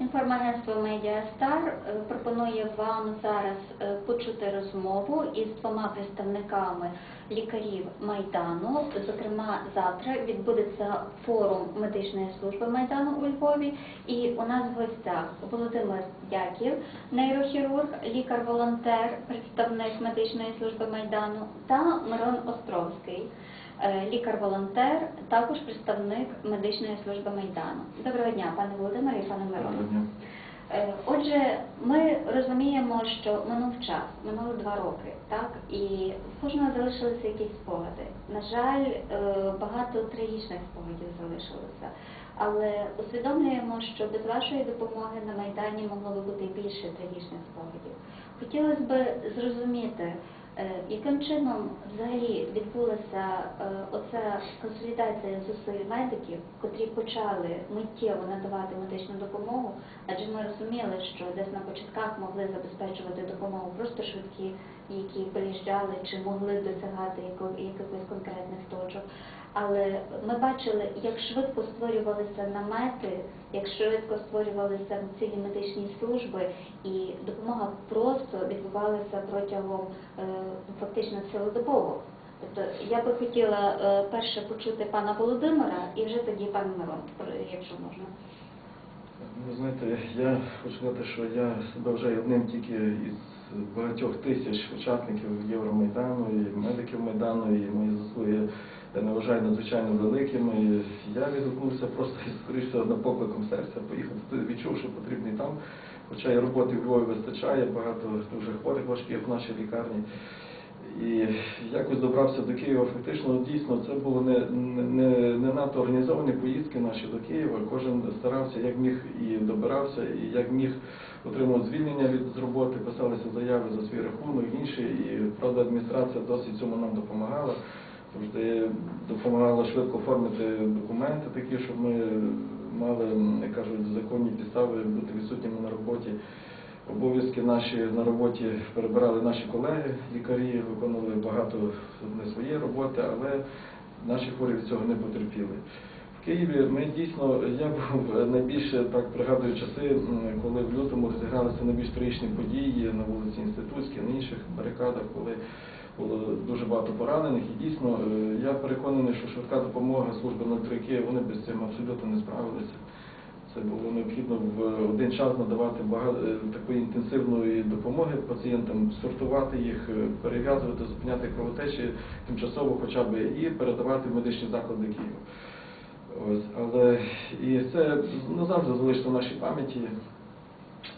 Інформагентство Медіастар е, пропонує вам зараз е, почути розмову із двома представниками лікарів Майдану. Зокрема, завтра відбудеться форум медичної служби Майдану у Львові. І у нас в гостях Володимир Дяків, нейрохірург, лікар-волонтер, представник медичної служби Майдану та Мирон Островський. Е, Лікар-волонтер, також представник медичної служби Майдану. Доброго дня, пане Володимире і пане Мироне. Е, Отже, ми розуміємо, що минув час, минуло два роки, так і в кожного залишилися якісь спогади. На жаль, е, багато трагічних спогадів залишилося. Але усвідомлюємо, що без вашої допомоги на майдані могло би бути більше трагічних спогадів. Хотілося б зрозуміти, яким чином взагалі відбулася е, оця консолідація зусиль медиків, котрі почали миттєво надавати медичну допомогу, адже ми розуміли, що десь на початках могли забезпечувати допомогу просто швидкі, які приїжджали чи могли досягати якихось конкретних точок. Але ми бачили, як швидко створювалися намети, як швидко створювалися цілі медичні служби, і допомога просто відбувалася протягом е, фактично цілодобово. Тобто я би хотіла е, перше почути пана Володимира і вже тоді пан Мирон, якщо можна. Ви знаєте, я хочу сказати, що я себе вважаю одним тільки із багатьох тисяч учасників Євромайдану і медиків Майдану, і мої заслуги вважаю надзвичайно великими. Я відгукнувся просто скоріше одним покликом серця, поїхати туди, відчув, що потрібний там. Хоча і роботи в Львові вистачає, багато дуже хворих важких в нашій лікарні. І якось добрався до Києва. Фактично, дійсно, це були не, не, не надто організовані поїздки наші до Києва. Кожен старався, як міг і добирався, і як міг отримав звільнення від з роботи, писалися заяви за свій рахунок, інші. І правда, адміністрація досить цьому нам допомагала. Завжди допомагала швидко оформити документи такі, щоб ми мали, як кажуть, законні підстави бути відсутніми на роботі. Обов'язки наші на роботі перебирали наші колеги, лікарі, виконували багато не своєї роботи, але наші хворі від цього не потерпіли. В Києві ми дійсно, я був найбільше так пригадую часи, коли в лютому розігралися найбільш трагічні події на вулиці Інститутській, на інших барикадах, коли було дуже багато поранених. І дійсно е, я переконаний, що швидка допомога служби 03 Київ, вони без цим абсолютно не справилися. Це було необхідно в один час надавати багато такої інтенсивної допомоги пацієнтам, сортувати їх, е, перев'язувати, зупиняти кровотечі тимчасово хоча б і передавати в медичні заклади Києва. Ось, але і це назавжди залишиться в нашій пам'яті.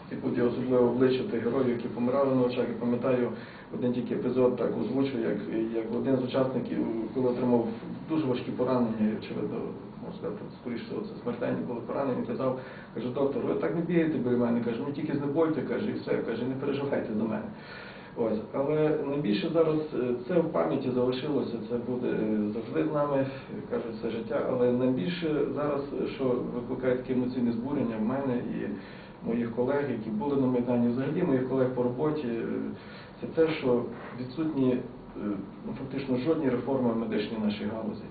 Ці події особливо обличчя тих героїв, які помирали на очах. Я пам'ятаю один тільки епізод так озвучу, як, як один з учасників, коли отримав дуже важкі поранення, очевидно, можна сказати, скоріше це смертельні були поранення, він казав, каже, доктор, ви так не бігайте біля мене, каже, ну тільки знебольте, каже, і все, каже, не переживайте до мене. Ось, але найбільше зараз е, це в пам'яті залишилося, це буде е, завжди з нами, кажуть, все життя. Але найбільше зараз, що викликає таке емоційне збурення в мене і моїх колег, які були на Майдані, взагалі моїх колег по роботі, це те, що відсутні е, ну, фактично жодні реформи в медичній нашій галузі.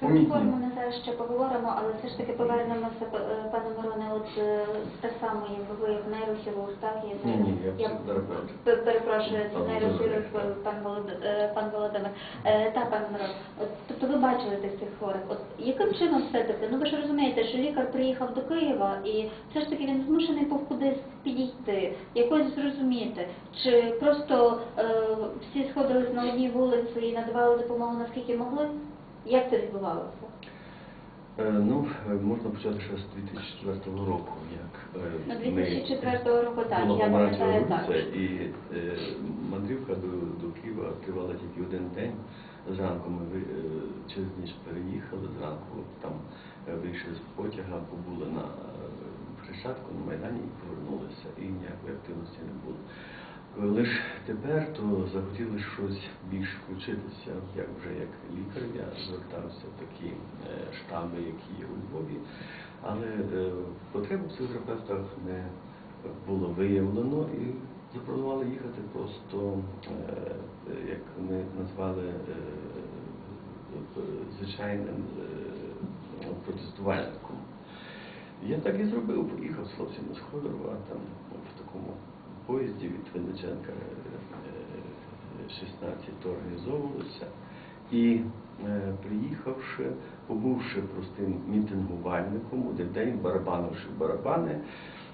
Помітні. Ще поговоримо, але все ж таки повернемося, е, пане Мироне, от е, так само, як ви як нейрохірург, так? Я, Ні, ні, я терапевт. Перепрошую, це нейрохірург, пан, Волод- е, пан Володимир. Е, Та, пан Мирон, от, тобто ви бачили тих цих хворих. От яким чином все-таки? Ну ви ж розумієте, що лікар приїхав до Києва і все ж таки він змушений був кудись підійти, якось зрозуміти. Чи просто е, всі сходились на одній вулиці і надавали допомогу наскільки могли? Як це відбувалося? Е, Ну, можна почати ще з 2004 року, як е, Ну, ми 2004 року, так, була я пам'ятаю так. і е, мандрівка до, до Києва тривала тільки один день. Зранку ми ви- е, через ніч переїхали, зранку там е, вийшли з потяга, побули на е, Хрещатку, на Майдані і повернулися, і ніякої активності не було. Ж тепер, то захотіли щось більш включитися, як вже як лікар, я звертався в такі е, штаби, які є у Львові, але е, потреб в психотерапевтах не було виявлено і запропонували їхати просто, е, як ми назвали, звичайним протестувальником. Я так і зробив, поїхав з хлопцями з Ходорова, там в такому поїзді від Винниченка е, 16 то організовувалося. І е, приїхавши, побувши простим мітингувальником, один день барабанивши барабани,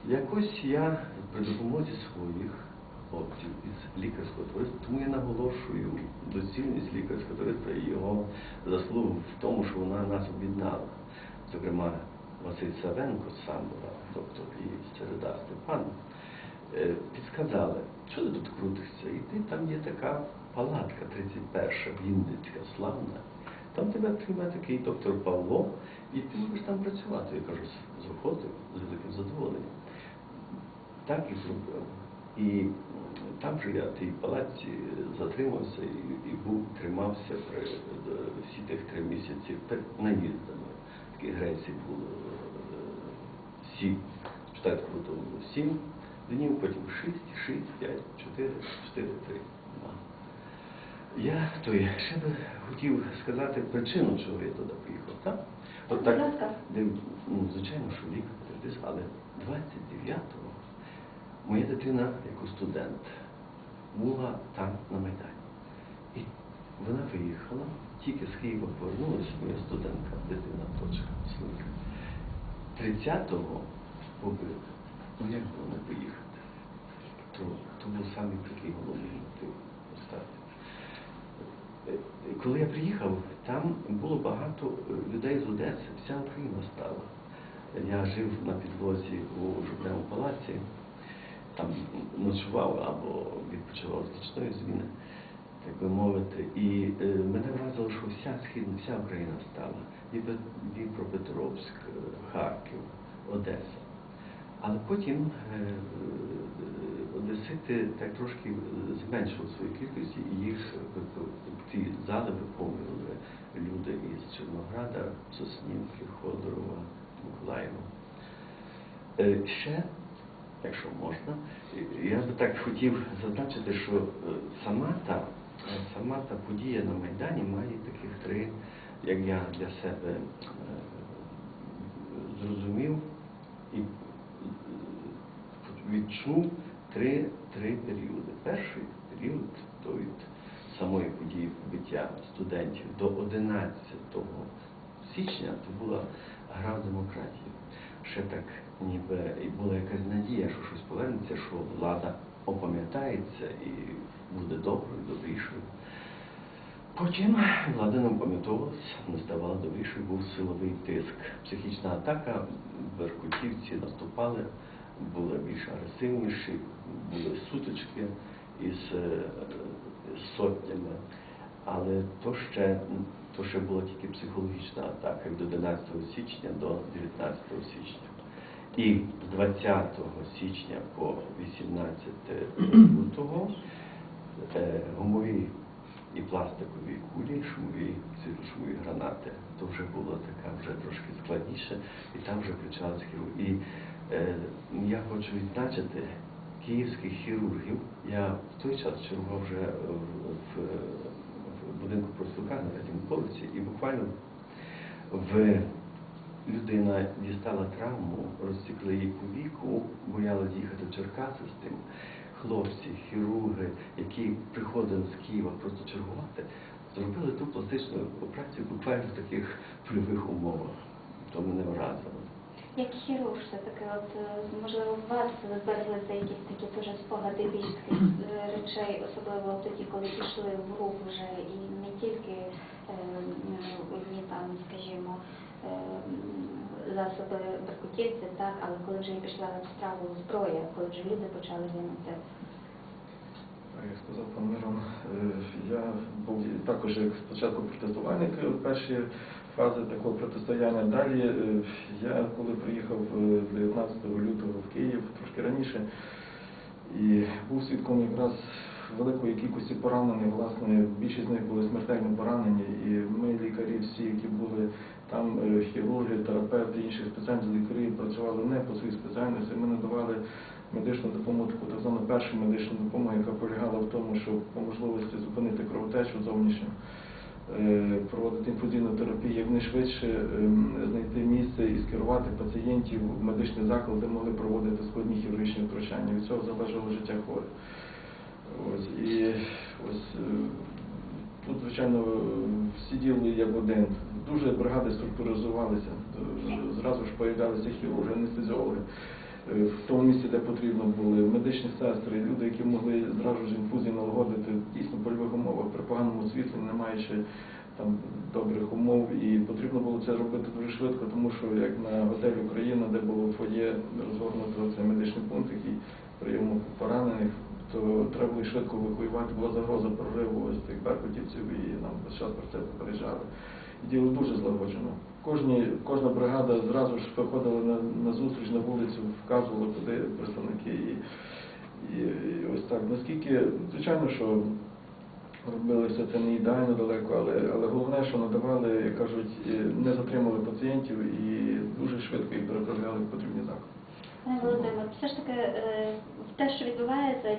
якось я при допомозі своїх хлопців із лікарського товариства, тому я наголошую доцільність лікарського товариства і його заслугу в тому, що вона нас об'єднала. Зокрема, Василь Савенко сам була, доктор і Середа Степан, е, підсказали, що ти тут крутишся, і ти там є така палатка 31 Вінницька, славна. Там тебе прийме такий доктор Павло, і ти можеш там працювати. Я кажу, з охотою, з великим задоволенням. Так і зробив. І там же я в тій палаці затримався і, і був, тримався при, е, всі тих три місяці наїздами. Такі греції було е, сім. Спочатку то було сім днів, потім шість, шість, п'ять, чотири, чотири, три. два. Я той ще би хотів сказати причину, чого я туди поїхав. Так? От ласка. де, ну, звичайно, що вік але 29-го моя дитина, як студент, була там на Майдані. І вона виїхала, тільки з Києва повернулася, моя студентка, дитина, точка, Слинка. 30-го побили. Ну як було не поїхати? То, був самий такий головний мотив остати. Е, Коли я приїхав, там було багато е, людей з Одеси, вся Україна стала. Я жив на підлозі у журнальному палаці, там ночував або відпочивав з нічної зміни, так би мовити. І е, мене вразило, що вся східна, вся Україна стала. Дніпропетровськ, е, Харків, Одеса. Але потім е, одесити так трошки зменшили свою кількість і їх вип- ці зали виповнювали люди із Чорнограда, Соснівки, Ходорова, Миколаєва. Е, Ще, якщо можна, я би так хотів зазначити, що е, сама та, сама та подія на Майдані має таких три, як я для себе зрозумів і відчув три, три періоди. Перший період то від самої події побиття студентів до 11 січня то була гра в демократію. Ще так ніби і була якась надія, що щось повернеться, що влада опам'ятається і буде доброю, добрішою. Потім влада не опам'ятовувалася, не ставала добрішою, був силовий тиск. Психічна атака, беркутівці наступали, були більш агресивніші, були сутички із е, сотнями. Але то ще, то ще була тільки психологічна атака від 11 січня до 19 січня. І з 20 січня по 18 лютого е, гумові і пластикові кулі, шумові, світлошумові гранати. То вже було така вже трошки складніше, і там вже включалися. І я хочу відзначити київських хірургів. Я в той час чергував вже в, в, будинку профспілка на третьому поверсі, і буквально в людина дістала травму, розсікли її по віку, боялась їхати в Черкаси з тим. Хлопці, хірурги, які приходили з Києва просто чергувати, зробили ту пластичну операцію буквально в таких польових умовах. То мене вразило. Як хірург все-таки, от е, можливо, у вас збереглися якісь такі дуже спогади більш е, речей, особливо тоді, коли пішли в рух вже і не тільки е, одні там, скажімо, е, засоби беркутівців, так, але коли вже і пішла в справу зброя, коли вже люди почали гинути. Як сказав пан Мирон, е, я був також як спочатку протестувальник перші фази такого протистояння. Далі е, я коли приїхав е, 19 лютого в Київ, трошки раніше, і був свідком якраз великої кількості поранених, власне, більшість з них були смертельно поранені, і ми, лікарі, всі, які були там, е, хірурги, терапевти, інші спеціальні лікарі, працювали не по своїй спеціальності, ми надавали медичну допомогу, таку так звану першу медичну допомогу, яка полягала в тому, щоб по можливості зупинити кровотечу зовнішню. Е, проводити інфузійну терапію, якнайшвидше ем, знайти місце і скерувати пацієнтів в медичний заклад, де могли проводити складні хірургічні втручання. Від цього залежало життя хворих. Ось, і ось е, тут, звичайно, всі діли як один. Дуже бригади структуризувалися. Е, Зразу ж появлялися хірурги, анестезіологи. Е, В тому місці, де потрібно були медичні сестри, люди, які могли зразу ж інфузії налагодити дійсно в польових умовах, при поганому світлі, не маючи там добрих умов, і потрібно було це робити дуже швидко, тому що як на готелі Україна, де було фоє розгорнуто цей медичний пункт, який прийому поранених, то треба було швидко евакуювати, була загроза прориву ось цих беркутівців, і нам весь час про це попереджали. І діло дуже злагоджено. Кожні, кожна бригада зразу ж виходила на, на зустріч на вулицю, вказувала, куди представники. І, і, і ось так. Наскільки, звичайно, що робили все це не ідеально далеко, але, але головне, що надавали, як кажуть, не затримали пацієнтів і дуже швидко їх переправляли в потрібні заклади. Володимир, все ж таки е, те, що відбувається, і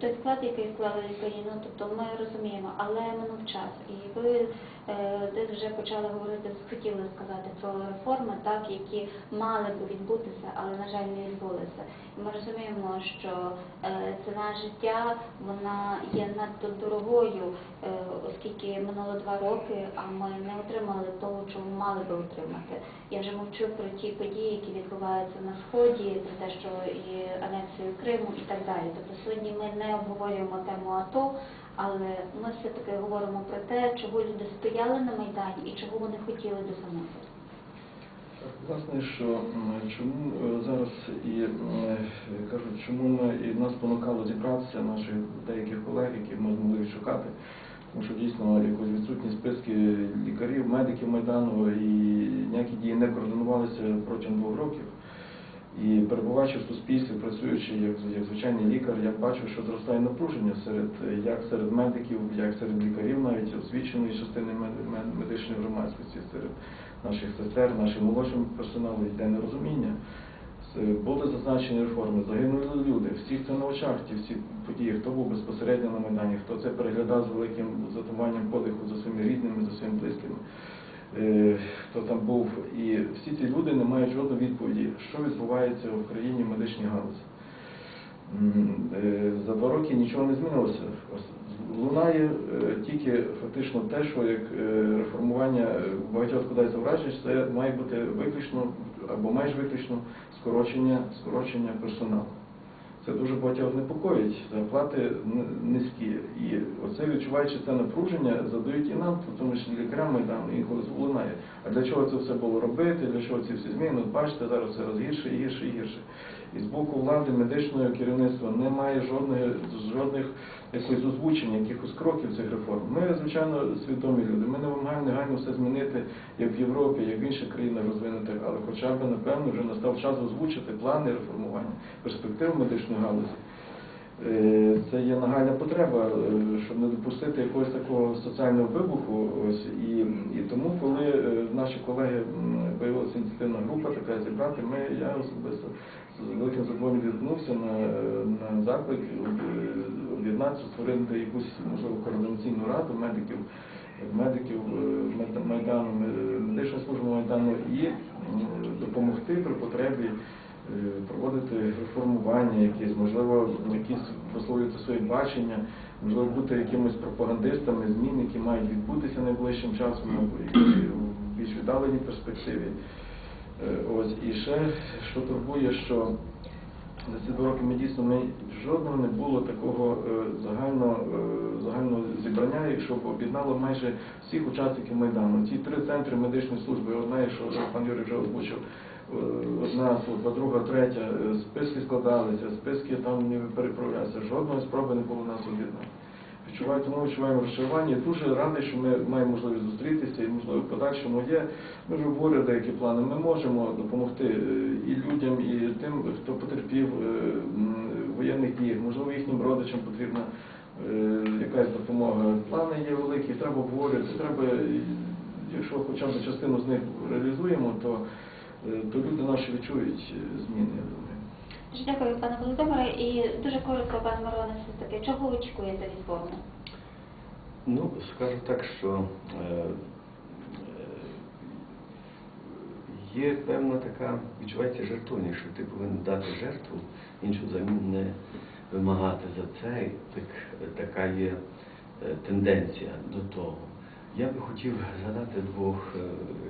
той вклад, який вклали лікарі, ну тобто ми розуміємо, але минув час. І ви е, десь вже почали говорити, хотіли сказати про реформи, так, які мали би відбутися, але на жаль не відбулися. І ми розуміємо, що е, ціна життя вона є надто дорогою, е, оскільки минуло два роки, а ми не отримали того, чого мали би отримати. Я вже мовчу про ті події, які відбуваються на сході, про те, що і анексію Криму і так далі. Тобто сьогодні ми не обговорюємо тему АТО, але ми все таки говоримо про те, чого люди стояли на майдані і чого вони хотіли досягнути. Власне, що чому е, зараз і е, кажуть, чому ми і нас спонукало зібратися наших деяких колег, які ми змогли відшукати, тому що дійсно якось відсутні списки лікарів, медиків майдану і ніякі дії не координувалися протягом двох років. І перебуваючи в суспільстві, працюючи як, як звичайний лікар, я бачу, що зростає напруження серед як серед медиків, як серед лікарів, навіть освіченої частини мед- мед- медичної громадськості, серед наших сестер, нашого молодшого персоналу йде нерозуміння. Були зазначені реформи, загинули люди, всіх це на очах, ті всі події, хто був безпосередньо на Майдані, хто це переглядав з великим затуманням подиху за своїми рідними, за своїми близькими, хто там був. І всі ці люди не мають жодної відповіді, що відбувається в країні в медичній галузі. Е, За два роки нічого не змінилося. Лунає е, тільки фактично те, що як е, реформування е, багатьох складається враження, це має бути виключно або майже виключно скорочення, скорочення персоналу. Це дуже багатьох непокоїть, зарплати низькі. І оце відчуваючи це напруження, задають і нам, в тому числі лікарям Майдану, інколи лунає. А для чого це все було робити, для чого ці всі зміни? От бачите, зараз все розгірше гірше і гірше і гірше. І з боку влади, медичного керівництва немає жодної, жодних якось озвучення, якихось кроків цих реформ. Ми, звичайно, свідомі люди. Ми не вимагаємо негайно все змінити, як в Європі, як в інших країнах розвинутих, але хоча б, напевно, вже настав час озвучити плани реформування, перспектив медичної галузі. Е, Це є нагальна потреба, е, щоб не допустити якогось такого соціального вибуху. Ось і, і тому, коли е, наші колеги появилася ініціативна група, така зібрати, ми я особисто з великим задоволенням відгукнувся на, на заклик е, об'єднатися, створити якусь можливо координаційну раду медиків, медиків е, майдану, е, медичної служби майдану і допомогти при потребі проводити реформування якісь, можливо, якісь висловлювати свої бачення, можливо, бути якимись пропагандистами змін, які мають відбутися найближчим часом або в більш віддаленій перспективі. Е, Ось і ще що турбує, що за ці два роки ми дійсно ми жодного не було такого е, загального е, загального зібрання, щоб об'єднало майже всіх учасників майдану. Ті три центри медичної служби, одна, що пан Юрій вже озвучив, одна служба, друга, третя, списки складалися, списки там не переправлялися. Жодної спроби не було нас об'єднати. Відчуваю, тому відчуваємо розчарування. Дуже радий, що ми маємо можливість зустрітися і можливо в подальшому є. Ми вже говорили деякі плани. Ми можемо допомогти е, і людям, і тим, хто потерпів е, воєнних діях. Можливо, їхнім родичам потрібна е, якась допомога. Плани є великі, треба обговорювати. Треба, якщо хоча б частину з них реалізуємо, то, то люди наші відчують зміни. Дуже дякую, пане Володимире, і дуже коротко, пане Мироне, все таки, чого ви очікуєте від форуму? Ну, скажу так, що е, е, є певна така, відчувається жертовність, що ти повинен дати жертву, іншу замін не вимагати за це. Так, така є е, тенденція до того. Я би хотів згадати двох е,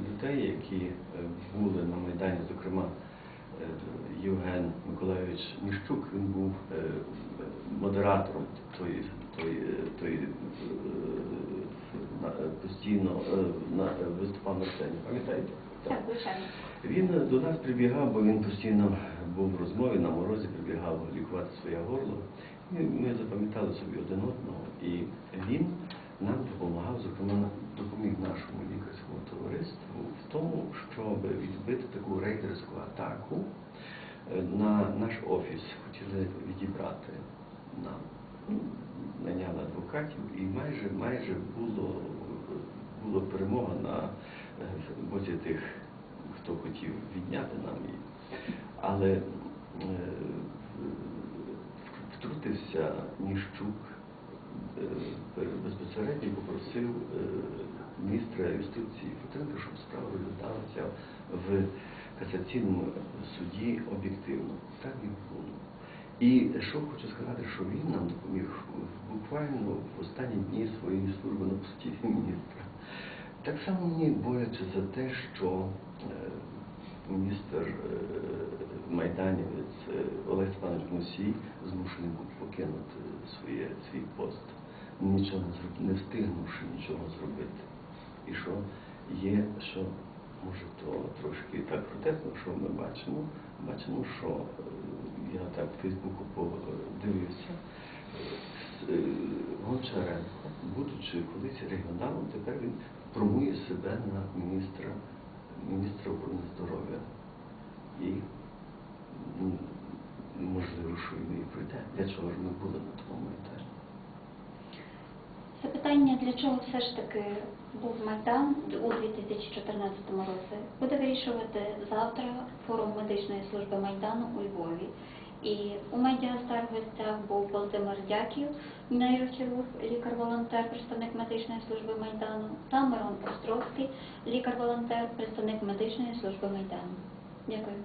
людей, які були на Майдані, зокрема Євген Миколайович Міщук, він був е, модератором тої, тої, тої е, постійно е, на, виступав на сцені. Пам'ятаєте? Так, звичайно. Він до нас прибігав, бо він постійно був в розмові на морозі, прибігав лікувати своє горло. І ми запам'ятали собі один одного. І він нам допомагав, зокрема, допоміг нашому лікарському товариству тому, щоб відбити таку рейдерську атаку е, на наш офіс. Хотіли відібрати нам. Ну, Наняли адвокатів і майже майже було, була перемога на е, боці тих, хто хотів відняти нам її. Але е, втрутився Ніщук, е, безпосередньо попросив е, міністра юстиції Петренка, щоб справа розглядалася в касаційному суді об'єктивно. Так і було. І що хочу сказати, що він нам допоміг буквально в останні дні своєї служби на пості міністра. Так само мені боляче за те, що е, міністр е, майданівець е, Олег Степанович Мусій змушений був покинути своє, свій пост, нічого не встигнувши нічого зробити. І що є, що може то трошки так протестно, що ми бачимо. Бачимо, що е, я так в Фейсбуку подивився. е, Гончаренко, будучи колись регіоналом, тепер він промує себе на міністра, міністра охорони здоров'я. І можливо, що він і прийде. Для чого ж ми були на тому майдані? Запитання, для чого все ж таки був Майдан у 2014 році, буде вирішувати завтра форум медичної служби Майдану у Львові. І у медіастар в був Володимир Дяків, нейрохірург, лікар-волонтер, представник медичної служби Майдану, та Мирон Островський, лікар-волонтер, представник медичної служби Майдану. Дякую.